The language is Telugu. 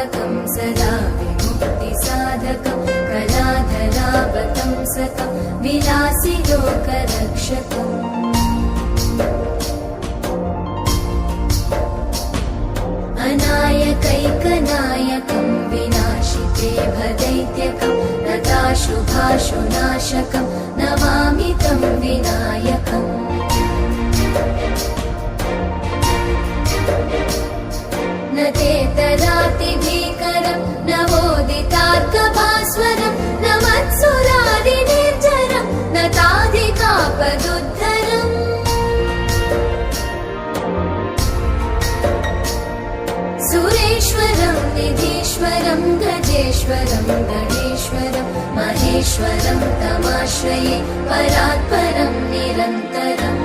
तारकं सदा विमुक्तिसाधकं कलाधरावतंसकं विलासि लोकरक्षकम् अनायकैकनायकं विनाशिते भदैत्यकं नताशुभाशुनाशकं नमामि तं विनायकम् ధృతరాతి భీకరం నవోదితార్క భాస్వరం నమత్సురాది నిర్జరం నతాది కాపదుద్ధరం. సురేశ్వరం నిధీశ్వరం గజేశ్వరం గణేశ్వరం మహేశ్వరం తమాశ్రయే పరాత్పరం నిరంతరం.